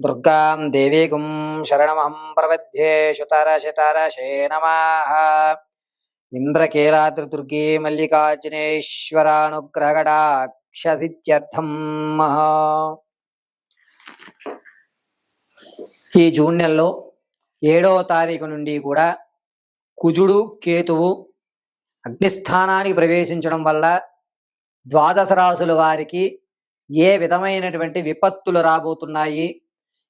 దుర్గాం దేవీగుం శరణమహం ప్రపద్యే శుతరశతరశే నమః ఇంద్రకీలాద్రిదుర్గే మహా ఈ జూన్ నెలలో ఏడవ తారీఖు నుండి కూడా కుజుడు కేతువు అగ్నిస్థానానికి ప్రవేశించడం వల్ల ద్వాదశ రాసుల వారికి ఏ విధమైనటువంటి విపత్తులు రాబోతున్నాయి?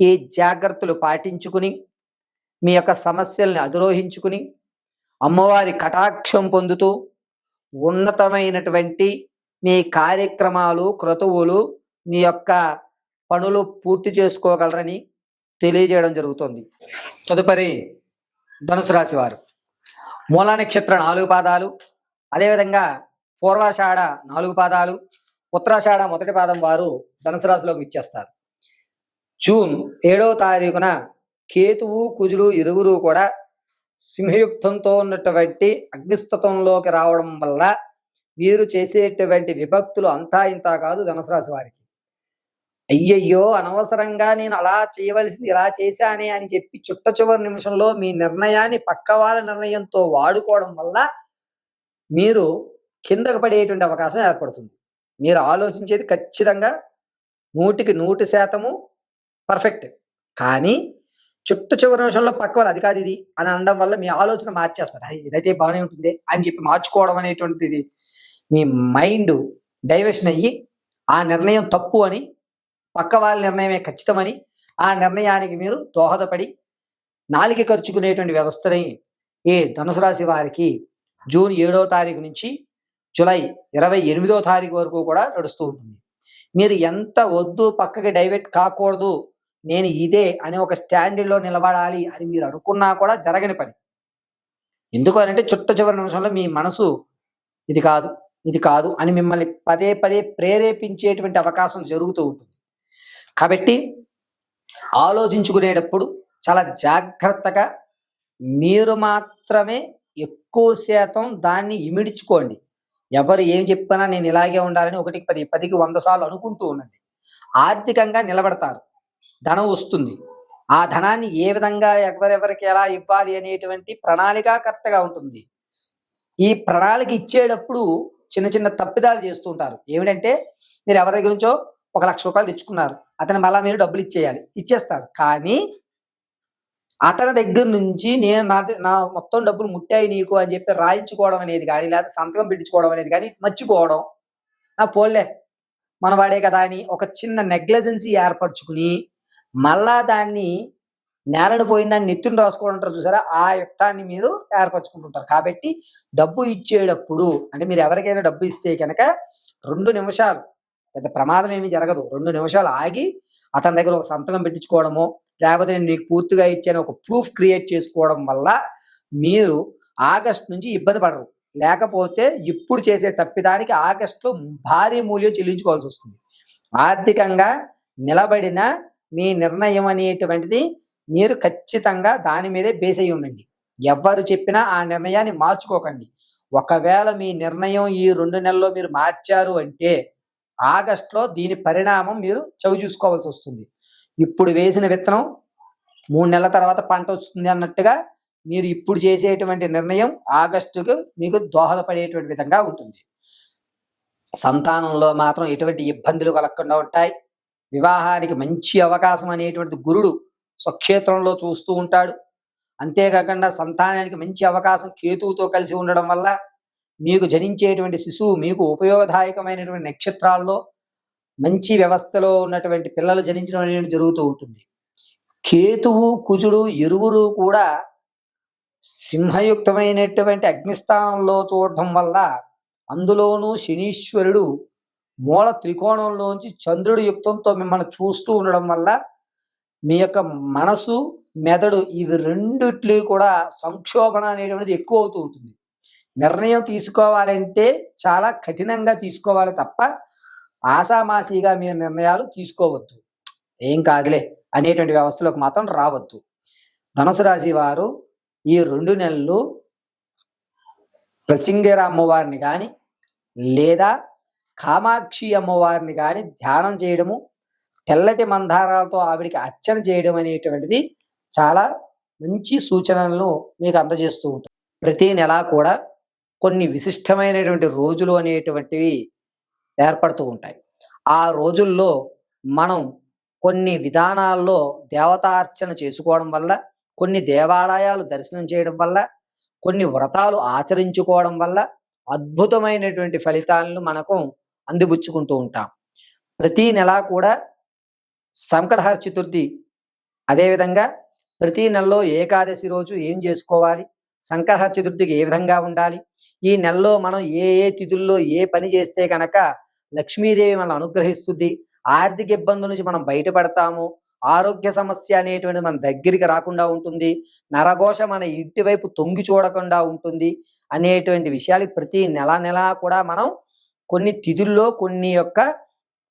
ఈ జాగ్రత్తలు పాటించుకుని మీ యొక్క సమస్యల్ని అధిరోహించుకుని అమ్మవారి కటాక్షం పొందుతూ ఉన్నతమైనటువంటి మీ కార్యక్రమాలు క్రతువులు మీ యొక్క పనులు పూర్తి చేసుకోగలరని తెలియజేయడం జరుగుతుంది. తదుపరి ధనుసు రాశి వారు. మూలా నక్షత్ర నాలుగు పాదాలు అదేవిధంగా పూర్వాషాఢ నాలుగు పాదాలు ఉత్తరాషాఢ మొదటి పాదం వారు ధనుసు రాశిలోకి ఇచ్చేస్తారు జూన్ ఏడవ తారీఖున కేతువు కుజుడు ఇరువురు కూడా సింహయుక్తంతో ఉన్నటువంటి అగ్నిస్తత్వంలోకి రావడం వల్ల వీరు చేసేటువంటి విభక్తులు అంతా ఇంతా కాదు ధనుసరాశి వారికి. అయ్యయ్యో అనవసరంగా నేను అలా చేయవలసింది ఇలా చేశానే అని చెప్పి చుట్ట చివరి నిమిషంలో మీ నిర్ణయాన్ని పక్క వాళ్ళ నిర్ణయంతో వాడుకోవడం వల్ల మీరు కిందకు పడేటువంటి అవకాశం ఏర్పడుతుంది. మీరు ఆలోచించేది ఖచ్చితంగా నూటికి నూటి శాతము పర్ఫెక్ట్ కానీ చుట్టూ చివరి నిమిషంలో పక్క వాళ్ళు అది కాదు ఇది అని అనడం వల్ల మీ ఆలోచన మార్చేస్తారు. ఇదైతే బాగానే ఉంటుంది అని చెప్పి మార్చుకోవడం అనేటువంటిది మీ మైండ్ డైవర్షన్ అయ్యి ఆ నిర్ణయం తప్పు అని పక్క వాళ్ళ నిర్ణయమే ఖచ్చితమని ఆ నిర్ణయానికి మీరు దోహదపడి నాలిక ఖర్చుకునేటువంటి వ్యవస్థని ఈ ధనుసు రాశి వారికి జూన్ ఏడో తారీఖు నుంచి జూలై ఇరవై ఎనిమిదో తారీఖు వరకు కూడా నడుస్తూ ఉంటుంది. మీరు ఎంత వద్దు పక్కకి డైవర్ట్ కాకూడదు నేను ఇదే అని ఒక స్టాండింగ్లో నిలబడాలి అని మీరు అనుకున్నా కూడా జరగని పని. ఎందుకు అని అంటే చుట్ట చివరి నిమిషంలో మీ మనసు ఇది కాదు ఇది కాదు అని మిమ్మల్ని పదే పదే ప్రేరేపించేటువంటి అవకాశం జరుగుతూ ఉంటుంది. కాబట్టి ఆలోచించుకునేటప్పుడు చాలా జాగ్రత్తగా మీరు మాత్రమే ఎక్కువ శాతం దాన్ని ఇమిడ్చుకోండి. ఎవరు ఏం చెప్పినా నేను ఇలాగే ఉండాలని ఒకటికి పది పదికి వంద సార్లు అనుకుంటూ ఉండండి. ఆర్థికంగా నిలబడతారు. ధనం వస్తుంది. ఆ ధనాన్ని ఏ విధంగా ఎవరెవరికి ఎలా ఇవ్వాలి అనేటువంటి ప్రణాళికాకర్తగా ఉంటుంది. ఈ ప్రణాళిక ఇచ్చేటప్పుడు చిన్న చిన్న తప్పిదాలు చేస్తూ ఉంటారు. ఏమిటంటే మీరు ఎవరి దగ్గర నుంచో ఒక లక్ష రూపాయలు తెచ్చుకున్నారు. అతను మళ్ళా మీరు డబ్బులు ఇచ్చేయాలి. ఇచ్చేస్తారు. కానీ అతని దగ్గర నుంచి నేను నా నా మొత్తం డబ్బులు ముట్టాయి నీకు అని చెప్పి రాయించుకోవడం అనేది కానీ లేదా సంతకం పెట్టించుకోవడం అనేది కానీ మర్చిపోవడం. ఆ పోలే మన వాడే కదా అని ఒక చిన్న నెగ్లెజెన్సీ ఏర్పరచుకుని మళ్ళా దాన్ని నేలను పోయిందాన్ని నెత్తుని రాసుకోవడం చూసారా? ఆ యుక్తాన్ని మీరు ఏర్పరచుకుంటుంటారు. కాబట్టి డబ్బు ఇచ్చేటప్పుడు అంటే మీరు ఎవరికైనా డబ్బు ఇస్తే కనుక రెండు నిమిషాలు పెద్ద ప్రమాదం ఏమీ జరగదు. రెండు నిమిషాలు ఆగి అతని దగ్గర ఒక సంతకం పెట్టించుకోవడము లేకపోతే నేను నీకు పూర్తిగా ఇచ్చాను ఒక ప్రూఫ్ క్రియేట్ చేసుకోవడం వల్ల మీరు ఆగస్ట్ నుంచి ఇబ్బంది పడరు. లేకపోతే ఇప్పుడు చేసే తప్పిదానికి ఆగస్టులో భారీ మూల్యం చెల్లించుకోవాల్సి వస్తుంది. ఆర్థికంగా నిలబడిన మీ నిర్ణయం అనేటువంటిది మీరు ఖచ్చితంగా దాని మీదే బేస్ అయి ఉండండి. ఎవరు చెప్పినా ఆ నిర్ణయాన్ని మార్చుకోకండి. ఒకవేళ మీ నిర్ణయం ఈ రెండు నెలల్లో మీరు మార్చారు అంటే ఆగస్ట్లో దీని పరిణామం మీరు చవి చూసుకోవాల్సి వస్తుంది. ఇప్పుడు వేసిన విత్తనం మూడు నెలల తర్వాత పంట వస్తుంది అన్నట్టుగా మీరు ఇప్పుడు చేసేటువంటి నిర్ణయం ఆగస్టుకు మీకు దోహదపడేటువంటి విధంగా ఉంటుంది. సంతానంలో మాత్రం ఎటువంటి ఇబ్బందులు కలగకుండా ఉంటాయి. వివాహానికి మంచి అవకాశం అనేటువంటి గురుడు స్వక్షేత్రంలో చూస్తూ ఉంటాడు. అంతేకాకుండా సంతానానికి మంచి అవకాశం కేతువుతో కలిసి ఉండడం వల్ల మీకు జనించేటువంటి శిశువు మీకు ఉపయోగదాయకమైనటువంటి నక్షత్రాల్లో మంచి వ్యవస్థలో ఉన్నటువంటి పిల్లలు జనించడం అనేది జరుగుతూ ఉంటుంది. కేతువు కుజుడు ఇరువురు కూడా సింహయుక్తమైనటువంటి అగ్నిస్థానంలో చూడడం వల్ల అందులోనూ శనీశ్వరుడు మూల త్రికోణంలోంచి చంద్రుడి యుక్తంతో మిమ్మల్ని చూస్తూ ఉండడం వల్ల మీ యొక్క మనసు మెదడు ఇవి రెండిట్లు కూడా సంక్షోభణ అనేటువంటిది ఎక్కువ అవుతూ ఉంటుంది. నిర్ణయం తీసుకోవాలంటే చాలా కఠినంగా తీసుకోవాలి తప్ప ఆసామాసీగా మీరు నిర్ణయాలు తీసుకోవద్దు. ఏం కాదులే అనేటువంటి వ్యవస్థలోకి మాత్రం రావద్దు. ధనుసు రాశి వారు ఈ రెండు నెలలు ప్రచింగేర అమ్మవారిని కానీ లేదా కామాక్షి అమ్మవారిని కానీ ధ్యానం చేయడము తెల్లటి మందారాలతో ఆవిడికి అర్చన చేయడం అనేటువంటిది చాలా మంచి సూచనలను మీకు అందజేస్తూ ఉంటుంది ప్రతి నెల కూడా కొన్ని విశిష్టమైనటువంటి రోజులు అనేటువంటివి ఏర్పడుతూ ఉంటాయి. ఆ రోజుల్లో మనం కొన్ని విధానాల్లో దేవతార్చన చేసుకోవడం వల్ల కొన్ని దేవాలయాలు దర్శనం చేయడం వల్ల కొన్ని వ్రతాలు ఆచరించుకోవడం వల్ల అద్భుతమైనటువంటి ఫలితాలను మనకు అందిపుచ్చుకుంటూ ఉంటాం. ప్రతి నెల కూడా సంకటహర చతుర్థి. అదేవిధంగా ప్రతి నెలలో ఏకాదశి రోజు ఏం చేసుకోవాలి? సంకటహర చతుర్థికి ఏ విధంగా ఉండాలి? ఈ నెలలో మనం ఏ ఏ తిథుల్లో ఏ పని చేస్తే కనుక లక్ష్మీదేవి మనం అనుగ్రహిస్తుంది? ఆర్థిక ఇబ్బందుల నుంచి మనం బయటపడతాము? ఆరోగ్య సమస్య అనేటువంటి మన దగ్గరికి రాకుండా ఉంటుంది? నరఘోష మన ఇంటి వైపు తొంగి చూడకుండా ఉంటుంది? అనేటువంటి విషయాలు ప్రతి నెల నెలా కూడా మనం కొన్ని తిథుల్లో కొన్ని యొక్క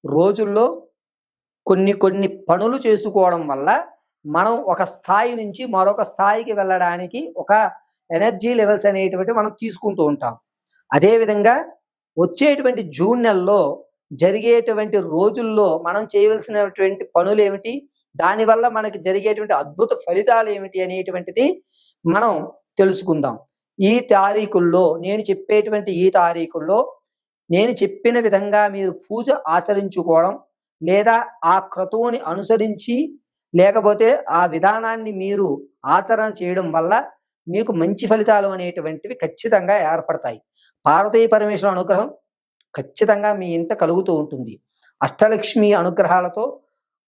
రోజుల్లో కొన్ని కొన్ని పనులు చేసుకోవడం వల్ల మనం ఒక స్థాయి నుంచి మరొక స్థాయికి వెళ్ళడానికి ఒక ఎనర్జీ లెవెల్స్ అనేటువంటి మనం తీసుకుంటూ ఉంటాం. అదేవిధంగా వచ్చేటువంటి జూన్ నెలలో జరిగేటువంటి రోజుల్లో మనం చేయవలసినటువంటి పనులు ఏమిటి? దానివల్ల మనకి జరిగేటువంటి అద్భుత ఫలితాలు ఏమిటి అనేటువంటిది మనం తెలుసుకుందాం. ఈ తారీఖుల్లో నేను చెప్పేటువంటి ఈ తారీఖుల్లో నేను చెప్పిన విధంగా మీరు పూజ ఆచరించుకోవడం లేదా ఆ క్రతువుని అనుసరించి లేకపోతే ఆ విధానాన్ని మీరు ఆచరణ చేయడం వల్ల మీకు మంచి ఫలితాలు అనేటువంటివి ఖచ్చితంగా ఏర్పడతాయి. పార్వతీ పరమేశ్వర అనుగ్రహం ఖచ్చితంగా మీ ఇంట కలుగుతూ ఉంటుంది. అష్టలక్ష్మి అనుగ్రహాలతో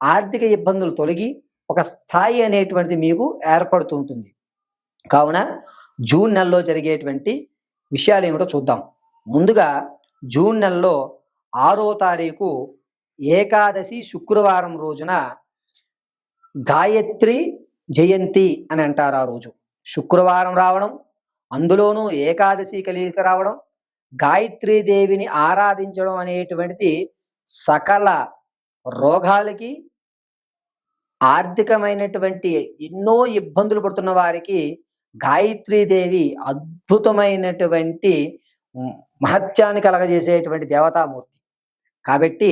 ఆర్థిక ఇబ్బందులు తొలగి ఒక స్థాయి అనేటువంటిది మీకు ఏర్పడుతూ ఉంటుంది. కావున జూన్ నెలలో జరిగేటువంటి విషయాలు ఏమిటో చూద్దాం. ముందుగా జూన్ నెలలో ఆరో తారీఖు ఏకాదశి శుక్రవారం రోజున గాయత్రి జయంతి అని అంటారు ఆ రోజు. శుక్రవారం రావడం అందులోనూ ఏకాదశి కలిగి రావడం గాయత్రీదేవిని ఆరాధించడం అనేటువంటిది సకల రోగాలకి ఆర్థికమైనటువంటి ఎన్నో ఇబ్బందులు పడుతున్న వారికి గాయత్రీదేవి అద్భుతమైనటువంటి మహత్యాన్ని కలగజేసేటువంటి దేవతామూర్తి. కాబట్టి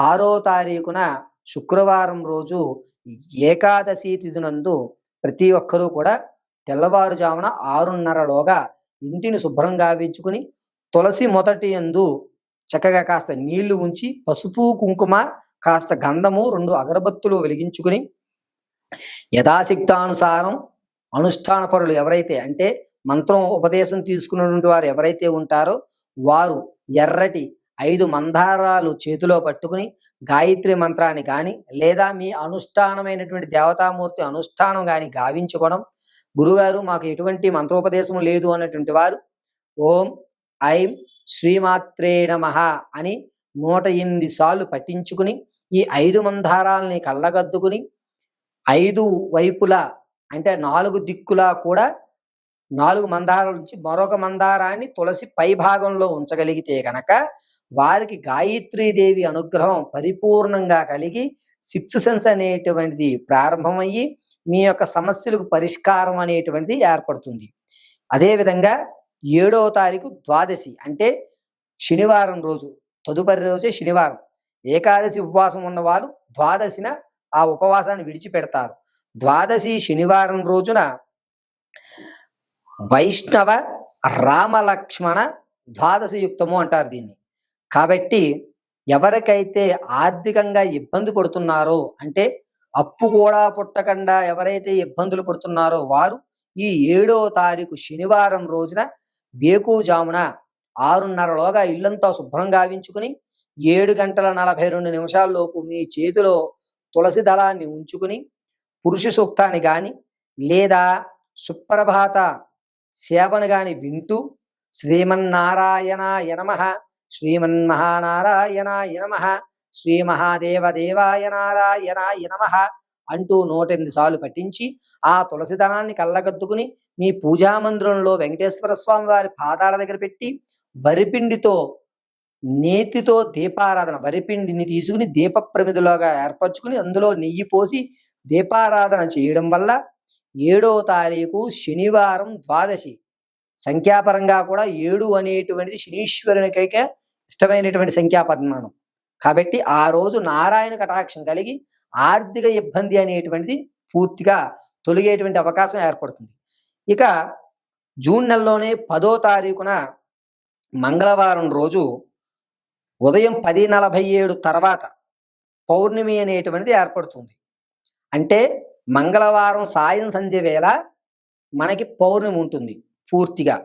ఆరో తారీఖున శుక్రవారం రోజు ఏకాదశి తిథినందు ప్రతి ఒక్కరూ కూడా తెల్లవారుజామున ఆరున్నరలోగా ఇంటిని శుభ్రంగా గావించుకుని తులసి మొదటి యందు చక్కగా కాస్త నీళ్ళు ఉంచి పసుపు కుంకుమ కాస్త గంధము రెండు అగరబత్తులు వెలిగించుకుని యథాశక్తానుసారం అనుష్ఠాన పరులు ఎవరైతే అంటే మంత్రం ఉపదేశం తీసుకున్నటువంటి వారు ఎవరైతే ఉంటారో వారు ఎర్రటి ఐదు మందారాలు చేతిలో పట్టుకుని గాయత్రి మంత్రాన్ని కానీ లేదా మీ అనుష్ఠానమైనటువంటి దేవతామూర్తి అనుష్ఠానం కానీ గావించుకోవడం. గురుగారు మాకు ఎటువంటి మంత్రోపదేశం లేదు అన్నటువంటి వారు ఓం ఐం శ్రీమాత్రే నమః అని నూట ఎనిమిది సార్లు పట్టించుకుని ఈ ఐదు మందారాలని కళ్ళగద్దుకుని ఐదు వైపులా అంటే నాలుగు దిక్కులా కూడా నాలుగు మందారాల నుంచి మరొక మందారాన్ని తులసి పై భాగంలో ఉంచగలిగితే గనక వారికి గాయత్రీదేవి అనుగ్రహం పరిపూర్ణంగా కలిగి సిక్స్ సెన్స్ అనేటువంటిది ప్రారంభమయ్యి మీ యొక్క సమస్యలకు పరిష్కారం అనేటువంటిది ఏర్పడుతుంది. అదేవిధంగా ఏడవ తారీఖు ద్వాదశి అంటే శనివారం రోజు తదుపరి రోజే శనివారం. ఏకాదశి ఉపవాసం ఉన్నవారు ద్వాదశిన ఆ ఉపవాసాన్ని విడిచిపెడతారు. ద్వాదశి శనివారం రోజున వైష్ణవ రామలక్ష్మణ ద్వాదశి యుక్తము అంటారు దీన్ని. కాబట్టి ఎవరికైతే ఆర్థికంగా ఇబ్బంది పడుతున్నారో అంటే అప్పు కూడా పుట్టకుండా ఎవరైతే ఇబ్బందులు పడుతున్నారో వారు ఈ ఏడవ తారీఖు శనివారం రోజున జామున ఆరున్నరలోగా ఇల్లంతా శుభ్రం గావించుకుని ఏడు గంటల నలభై రెండు నిమిషాల్లోపు మీ చేతిలో తులసి దళాన్ని ఉంచుకుని పురుష సూక్తాన్ని కానీ లేదా సుప్రభాత సేవను గాని వింటూ శ్రీమన్నారాయణాయ నమ. శ్రీమన్మహానారాయణాయ నమ. శ్రీ మహాదేవ దేవాయ నారాయణాయ నమ అంటూ నూట ఎనిమిది సార్లు పట్టించి ఆ తులసిదనాన్ని కళ్ళగద్దుకుని మీ పూజా మందిరంలో వెంకటేశ్వర స్వామి వారి పాదాల దగ్గర పెట్టి వరిపిండితో నేతితో దీపారాధన వరిపిండిని తీసుకుని దీప ప్రమిదిలోగా ఏర్పరచుకుని అందులో నెయ్యి పోసి దీపారాధన చేయడం వల్ల ఏడో తారీఖు శనివారం ద్వాదశి. సంఖ్యాపరంగా కూడా ఏడు అనేటువంటిది శనీశ్వరునికైకే ఇష్టమైనటువంటి సంఖ్యాపరిమాణం కాబట్టి ఆ రోజు నారాయణ కటాక్షం కలిగి ఆర్థిక ఇబ్బంది అనేటువంటిది పూర్తిగా తొలగేటువంటి అవకాశం ఏర్పడుతుంది. ఇక జూన్ నెలలోనే పదో తారీఖున మంగళవారం రోజు ఉదయం పది నలభై ఏడు తర్వాత పౌర్ణమి అనేటువంటిది ఏర్పడుతుంది. అంటే మంగళవారం సాయం సంధ్య వేళ మనకి పౌర్ణమి ఉంటుంది పూర్తిగా.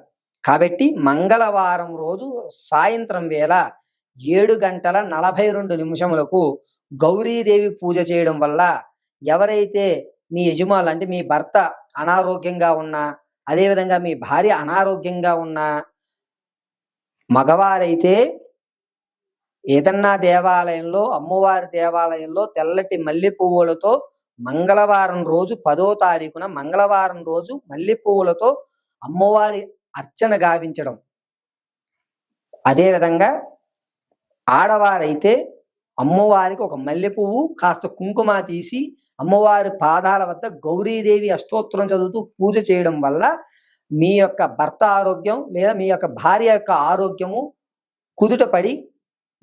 కాబట్టి మంగళవారం రోజు సాయంత్రం వేళ ఏడు గంటల నలభై రెండు నిమిషములకు గౌరీదేవి పూజ చేయడం వల్ల ఎవరైతే మీ యజమానులు అంటే మీ భర్త అనారోగ్యంగా ఉన్నా అదేవిధంగా మీ భార్య అనారోగ్యంగా ఉన్నా మగవారైతే ఏదన్నా దేవాలయంలో అమ్మవారి దేవాలయంలో తెల్లటి మల్లె పువ్వులతో మంగళవారం రోజు పదో తారీఖున మంగళవారం రోజు మల్లె పువ్వులతో అమ్మవారి అర్చన గావించడం. అదేవిధంగా ఆడవారైతే అమ్మవారికి ఒక మల్లె పువ్వు కాస్త కుంకుమ తీసి అమ్మవారి పాదాల వద్ద గౌరీదేవి అష్టోత్తరం చదువుతూ పూజ చేయడం వల్ల మీ యొక్క భర్త ఆరోగ్యం లేదా మీ యొక్క భార్య యొక్క ఆరోగ్యము కుదుటపడి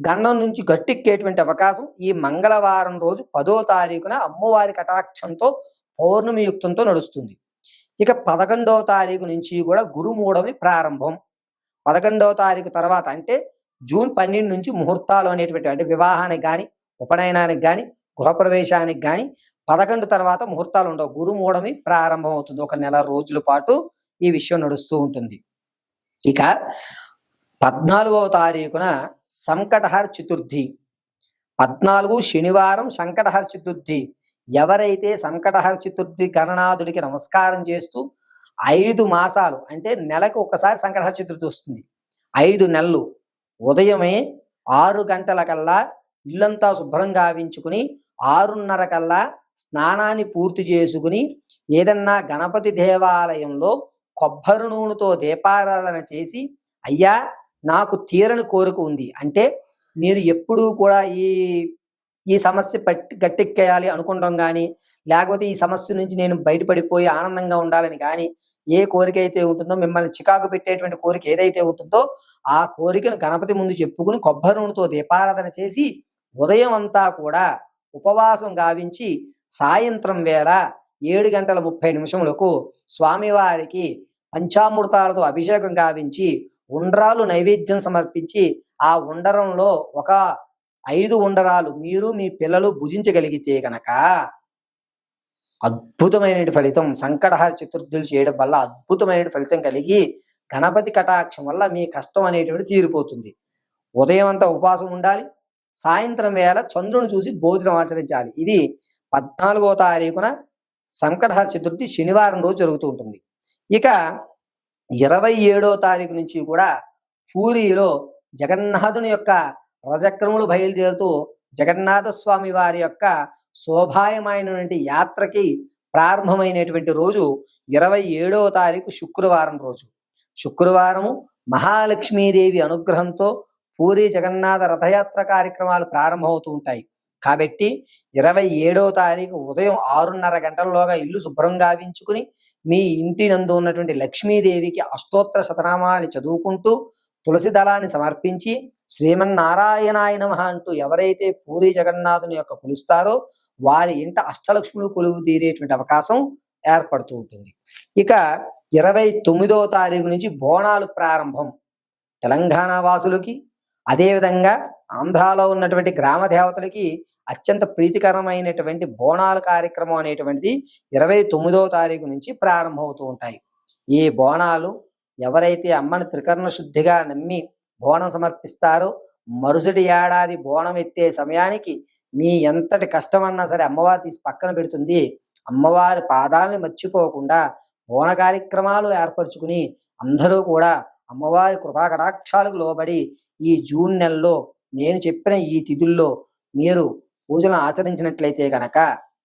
గండం నుంచి గట్టెక్కేటువంటి అవకాశం ఈ మంగళవారం రోజు పదో తారీఖున అమ్మవారి కటాక్షంతో పౌర్ణమి యుక్తంతో నడుస్తుంది. ఇక పదకొండవ తారీఖు నుంచి కూడా గురుమూఢమి ప్రారంభం. పదకొండవ తారీఖు తర్వాత అంటే జూన్ పన్నెండు నుంచి ముహూర్తాలు అనేటువంటి అంటే వివాహానికి కానీ ఉపనయనానికి కానీ గృహప్రవేశానికి కానీ పదకొండు తర్వాత ముహూర్తాలు ఉండవు. గురుమూఢమి ప్రారంభం అవుతుంది ఒక నెల రోజుల పాటు ఈ విషయం నడుస్తూ ఉంటుంది. ఇక పద్నాలుగవ తారీఖున సంకటహర చతుర్థి. పద్నాలుగు శనివారం సంకటహర చతుర్థి. ఎవరైతే సంకటహర చతుర్థి గణనాథుడికి నమస్కారం చేస్తూ ఐదు మాసాలు అంటే నెలకు ఒకసారి సంకటహర చతుర్థి వస్తుంది. ఐదు నెలలు. ఉదయమే ఆరు గంటల కల్లా ఇల్లంతా శుభ్రం గావించుకుని ఆరున్నర కల్లా స్నానాన్ని పూర్తి చేసుకుని ఏదన్నా గణపతి దేవాలయంలో కొబ్బరి నూనెతో దీపారాధన చేసి అయ్యా నాకు తీరని కోరిక ఉంది. అంటే మీరు ఎప్పుడూ కూడా ఈ ఈ సమస్య పట్టి గట్టెక్కేయాలి అనుకుంటాం కానీ లేకపోతే ఈ సమస్య నుంచి నేను బయటపడిపోయి ఆనందంగా ఉండాలని కానీ ఏ కోరిక అయితే ఉంటుందో మిమ్మల్ని చికాకు పెట్టేటువంటి కోరిక ఏదైతే ఉంటుందో ఆ కోరికను గణపతి ముందు చెప్పుకుని కొబ్బరి నూనెతో దీపారాధన చేసి ఉదయం అంతా కూడా ఉపవాసం గావించి సాయంత్రం వేళ ఏడు గంటల ముప్పై నిమిషములకు స్వామివారికి పంచామృతాలతో అభిషేకం గావించి ఉండ్రాలు నైవేద్యం సమర్పించి ఆ ఉండరంలో ఒక ఐదు ఉండరాలు మీరు మీ పిల్లలు భుజించగలిగితే గనక అద్భుతమైన ఫలితం సంకటహార చతుర్థులు చేయడం వల్ల అద్భుతమైన ఫలితం కలిగి గణపతి కటాక్షం వల్ల మీ కష్టం అనేటువంటి తీరిపోతుంది. ఉదయం అంతా ఉపవాసం ఉండాలి. సాయంత్రం వేళ చంద్రుని చూసి భోజనం ఆచరించాలి. ఇది పద్నాలుగో తారీఖున సంకటహార చతుర్థి శనివారం రోజు జరుగుతూ ఉంటుంది. ఇక ఇరవై ఏడో తారీఖు నుంచి కూడా పూరిలో జగన్నాథుని యొక్క రజక్రములు బయలుదేరుతూ జగన్నాథ స్వామి వారి యొక్క శోభాయమైనటువంటి యాత్రకి ప్రారంభమైనటువంటి రోజు ఇరవై ఏడవ తారీఖు శుక్రవారం రోజు. శుక్రవారము మహాలక్ష్మీదేవి అనుగ్రహంతో పూరి జగన్నాథ రథయాత్ర కార్యక్రమాలు ప్రారంభమవుతూ ఉంటాయి. కాబట్టి ఇరవై ఏడవ తారీఖు ఉదయం ఆరున్నర గంటల్లోగా ఇల్లు శుభ్రం గావించుకుని మీ ఇంటి నందు ఉన్నటువంటి లక్ష్మీదేవికి అష్టోత్తర శతనామాలు చదువుకుంటూ తులసి దళాన్ని సమర్పించి శ్రీమన్నారాయణాయ నమ అంటూ ఎవరైతే పూరి జగన్నాథుని యొక్క కొలుస్తారో వారి ఇంట అష్టలక్ష్ములు కొలువు తీరేటువంటి అవకాశం ఏర్పడుతూ ఉంటుంది. ఇక ఇరవై తొమ్మిదవ తారీఖు నుంచి బోనాలు ప్రారంభం తెలంగాణ వాసులకి. అదేవిధంగా ఆంధ్రాలో ఉన్నటువంటి గ్రామ దేవతలకి అత్యంత ప్రీతికరమైనటువంటి బోనాల కార్యక్రమం అనేటువంటిది ఇరవై తొమ్మిదవ తారీఖు నుంచి ప్రారంభమవుతూ ఉంటాయి. ఈ బోనాలు ఎవరైతే అమ్మను త్రికరణ శుద్ధిగా నమ్మి బోనం సమర్పిస్తారో మరుసటి ఏడాది బోనం ఎత్తే సమయానికి మీ ఎంతటి కష్టమన్నా సరే అమ్మవారు తీసి పక్కన పెడుతుంది. అమ్మవారి పాదాలను మర్చిపోకుండా బోన కార్యక్రమాలు ఏర్పరచుకుని అందరూ కూడా అమ్మవారి కృపా కటాక్షాలకు లోబడి ఈ జూన్ నెలలో నేను చెప్పిన ఈ తిథుల్లో మీరు పూజలను ఆచరించినట్లయితే గనక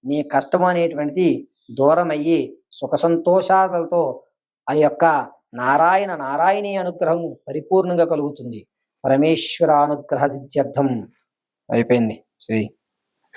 మీ కష్టం అనేటువంటిది దూరమయ్యి సుఖ సంతోషాలతో ఆ యొక్క నారాయణ నారాయణీ అనుగ్రహం పరిపూర్ణంగా కలుగుతుంది. పరమేశ్వర అనుగ్రహ సిద్ధ్యర్థం. అయిపోయింది. శ్రీ